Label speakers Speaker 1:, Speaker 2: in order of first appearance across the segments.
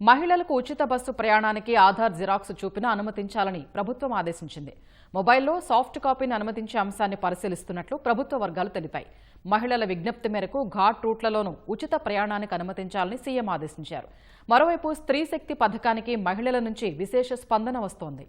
Speaker 1: మహిళలకు ఉచిత బస్సు ప్రయాణానికి ఆధార్ జిరాక్స్ చూపిన అనుమతించాలని ప్రభుత్వం ఆదేశించింది. మొబైల్లో సాఫ్ట్ కాపీని అనుమతించే అంశాన్ని పరిశీలిస్తున్నట్లు ప్రభుత్వ వర్గాలు తెలిపాయి. మహిళల విజ్ఞప్తి మేరకు ఘాట్ రూట్లలోనూ ఉచిత ప్రయాణానికి అనుమతించాలని సీఎం ఆదేశించారు. మరోవైపు స్త్రీ శక్తి పథకానికి మహిళల నుంచి విశేష స్పందన వస్తోంది.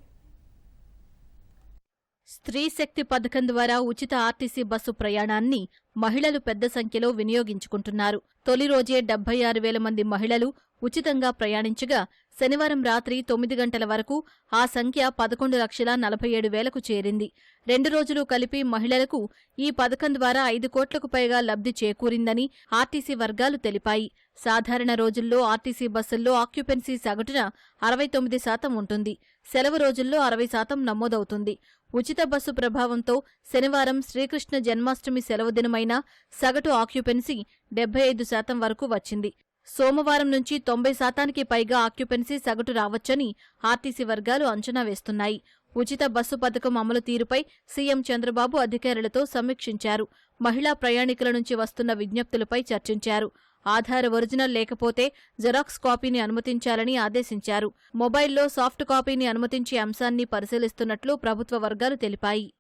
Speaker 2: స్త్రీ శక్తి పథకం ద్వారా ఉచిత ఆర్టీసీ బస్సు ప్రయాణాన్ని మహిళలు పెద్ద సంఖ్యలో వినియోగించుకుంటున్నారు. తొలి రోజే డెబ్బై ఆరు వేల మంది మహిళలు ఉచితంగా ప్రయాణించగా శనివారం రాత్రి తొమ్మిది గంటల వరకు ఆ సంఖ్య పదకొండు లక్షల నలభై ఏడు వేలకు చేరింది. రెండు రోజులు కలిపి మహిళలకు ఈ పథకం ద్వారా ఐదు కోట్లకు పైగా లబ్ధి చేకూరిందని ఆర్టీసీ వర్గాలు తెలిపాయి. సాధారణ రోజుల్లో ఆర్టీసీ బస్సుల్లో ఆక్యుపెన్సీ సగటున అరవై తొమ్మిది శాతం ఉంటుంది. సెలవు రోజుల్లో అరవై శాతం నమోదవుతుంది. ఉచిత బస్సు ప్రభావంతో శనివారం శ్రీకృష్ణ జన్మాష్టమి సెలవు దినమైన సగటు ఆక్యుపెన్సీ డెబ్బై ఐదు శాతం వరకు వచ్చింది. సోమవారం నుంచి తొంభై శాతానికి పైగా ఆక్యుపెన్సీ సగటు రావచ్చని ఆర్టీసీ వర్గాలు అంచనా వేస్తున్నాయి. ఉచిత బస్సు పథకం అమలు తీరుపై సీఎం చంద్రబాబు అధికారులతో సమీక్షించారు. మహిళా ప్రయాణికుల నుంచి వస్తున్న విజ్ఞప్తులపై చర్చించారు. ఆధార్ ఒరిజినల్ లేకపోతే జెరాక్స్ కాపీని అనుమతించాలని ఆదేశించారు. మొబైల్లో సాఫ్ట్ కాపీని అనుమతించే అంశాన్ని పరిశీలిస్తున్నట్లు ప్రభుత్వ వర్గాలు తెలిపాయి.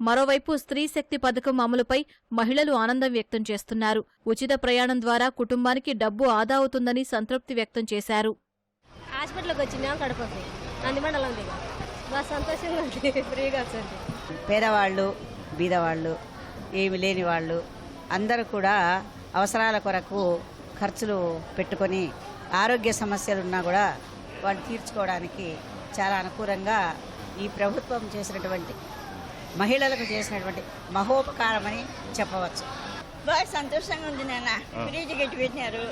Speaker 2: మరోవైపు స్త్రీ శక్తి పథకం అమలుపై మహిళలు ఆనందం వ్యక్తం చేస్తున్నారు. ఉచిత ప్రయాణం ద్వారా కుటుంబానికి డబ్బు ఆదా అవుతుందని సంతృప్తి వ్యక్తం చేశారు.
Speaker 3: హాస్పిటల్కి వచ్చినా కడపకి. నందిమండలం దిగా. బాగా సంతోషంగా ఉంది ఫ్రీగా వచ్చింది
Speaker 4: పేదవాళ్ళు బీదవాళ్ళు ఏమి లేని వాళ్ళు అందరూ కూడా అవసరాల కొరకు ఖర్చులు పెట్టుకొని ఆరోగ్య సమస్యలు ఉన్నా కూడా వాళ్ళు తీర్చుకోవడానికి చాలా అనుకూలంగా ఈ ప్రభుత్వం చేసినటువంటి మహిళలకు చేసినటువంటి మహోపకారమని చెప్పవచ్చు.
Speaker 5: బాగా సంతోషంగా ఉంది నాన్న. ఫ్రీ టికెట్ పెట్టినారు.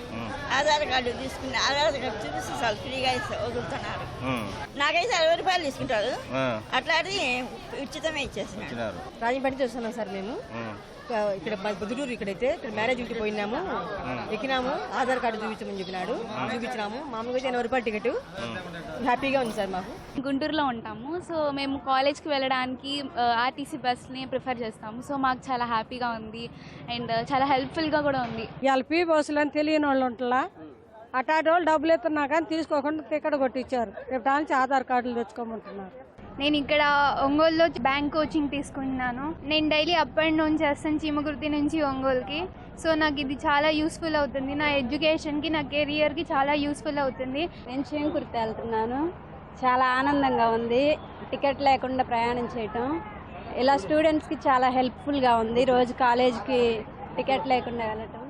Speaker 5: ఆధార్ కార్డు తీసుకుని ఆధార్ కార్డు చూపిస్తే చాలు ఫ్రీగా ఇస్తే వదులుతున్నారు. నాకైతే అరవై రూపాయలు తీసుకుంటారు. అట్లాంటి ఉచితమే ఇచ్చేసినారు
Speaker 3: రాజంపేట చూస్తున్నాం సార్ మేము. ఇక్కడ బుద్ధుడూరు ఇక్కడైతే ఇక్కడ మ్యారేజ్ ఇంటికి పోయినాము. ఎక్కినాము ఆధార్ కార్డు చూపించమని చెప్పినాడు. చూపించినాము. మామూలుగా అయితే ఎనభై రూపాయలు టికెట్. హ్యాపీగా ఉంది సార్ మాకు.
Speaker 6: గుంటూరులో ఉంటాము. సో మేము కాలేజ్కి వెళ్ళడానికి ఆర్టీసీ బస్ని ప్రిఫర్ చేస్తాము. సో మాకు చాలా హ్యాపీగా ఉంది. అండ్ చాలా హెల్ప్ఫుల్గా కూడా ఉంది.
Speaker 7: ఎల్పి బస్సులు అని తెలియని వాళ్ళు ఉంటలా? అటాటి వాళ్ళు డబ్బులు ఎత్తున్నా కానీ తీసుకోకుండా టికెట్ కొట్టించారు రేపు నుంచి ఆధార్ కార్డులు తెచ్చుకోమంటున్నారు.
Speaker 6: నేను ఇక్కడ ఒంగోలులో బ్యాంక్ కోచింగ్ తీసుకుంటున్నాను. నేను డైలీ అప్ అండ్ డౌన్ చేస్తాను చీమకుర్తి నుంచి ఒంగోలుకి. సో నాకు ఇది చాలా యూస్ఫుల్ అవుతుంది. నా ఎడ్యుకేషన్కి నా కెరియర్కి చాలా యూస్ఫుల్ అవుతుంది.
Speaker 8: నేను చీమకుర్తి వెళ్తున్నాను. చాలా ఆనందంగా ఉంది. టికెట్ లేకుండా ప్రయాణం చేయటం. ఇలా స్టూడెంట్స్కి చాలా హెల్ప్ఫుల్గా ఉంది. రోజు కాలేజ్కి టికెట్ లేకుండా వెళ్ళటం.